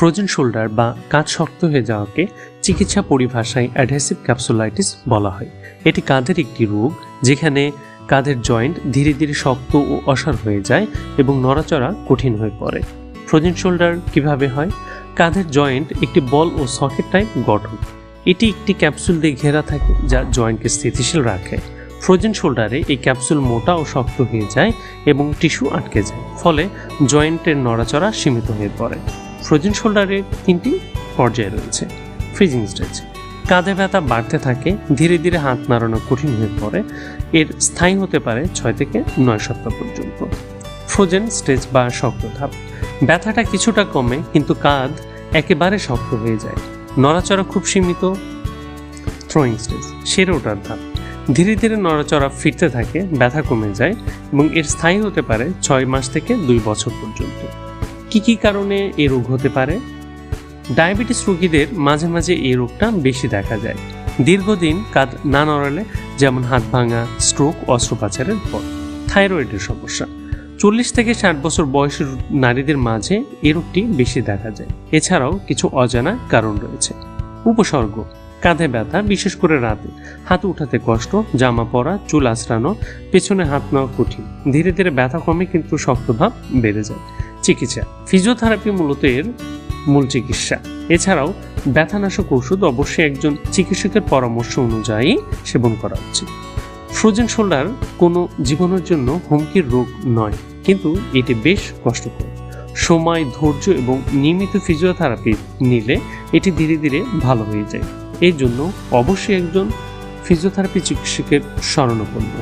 Frozen shoulder বা কাঁধ শক্ত হয়ে যাওয়াকে চিকিৎসা পরিভাষায় অ্যাডহেসিভ ক্যাপসুলাইটিস বলা হয়। এটি কাঁধের একটি রোগ, যেখানে কাঁধের জয়েন্ট ধীরে ধীরে শক্ত ও অসার হয়ে যায় এবং নড়াচড়া কঠিন হয়ে পড়ে। ফ্রোজেন শোল্ডার কীভাবে হয়? কাঁধের জয়েন্ট একটি বল ও সকেট টাইপ গঠন। এটি একটি ক্যাপসুল দিয়ে ঘেরা থাকে যা জয়েন্টকে স্থিতিশীল রাখে। ফ্রোজেন শোল্ডারে এই ক্যাপসুল মোটা ও শক্ত হয়ে যায় এবং টিস্যু আটকে যায়, ফলে জয়েন্টের নড়াচড়া সীমিত হয়ে পড়ে। ফ্রোজেন শোল্ডারের তিনটি পর্যায় রয়েছে। ফ্রিজিং স্টেজ কাঁধে ব্যথা বাড়তে থাকে, ধীরে ধীরে হাত নাড়ানো কঠিন হয়ে পড়ে। এর স্থায়ী হতে পারে ছয় থেকে নয় সপ্তাহ পর্যন্ত। ফ্রোজেন স্টেজ বা শক্ত ধাপ। ব্যথাটা কিছুটা কমে, কিন্তু কাঁধ একেবারে শক্ত হয়ে যায়। নড়াচড়া খুব সীমিত। থ্রোয়িং স্টেজ সেরে ওঠার ধাপ। ধীরে ধীরে নড়াচড়া ফিরতে থাকে, ব্যথা কমে যায় এবং এর স্থায়ী হতে পারে ছয় মাস থেকে দুই বছর পর্যন্ত। কি কি কারণে এ রোগ হতে পারে? ডায়াবেটিস রোগীদের মাঝে মাঝে এই রোগটা বেশি দেখা যায়। দীর্ঘদিন কাঁধ না নড়ালে যেমন হাত ভাঙা স্ট্রোক অস্ত্রোপচারের পর থাইরয়েডের সমস্যা। চল্লিশ থেকে ষাট বছর বয়সের নারীদের মাঝে এই রোগটি বেশি দেখা যায়। এছাড়াও কিছু অজানা কারণ রয়েছে। উপসর্গ, কাঁধে ব্যথা, বিশেষ করে রাতে। হাত উঠাতে কষ্ট, জামা পরা, চুল আঁচড়ানো, পেছনে হাত নেওয়া কঠিন। ধীরে ধীরে ব্যথা কমে কিন্তু শক্তভাব বেড়ে যায়। চিকিৎসা। ফিজিওথেরাপি মূলত এর মূল চিকিৎসা। এছাড়াও ব্যথানাশক ওষুধ অবশ্যই একজন চিকিৎসকের পরামর্শ অনুযায়ী সেবন করা উচিত। ফ্রোজেন শোল্ডার কোনো জীবনের জন্য হুমকির রোগ নয়, কিন্তু এটি বেশ কষ্টকর। সময়, ধৈর্য এবং নিয়মিত ফিজিওথেরাপি নিলে এটি ধীরে ধীরে ভালো হয়ে যায়। এই জন্য অবশ্যই একজন ফিজিওথেরাপি চিকিৎসকের শরণাপন্ন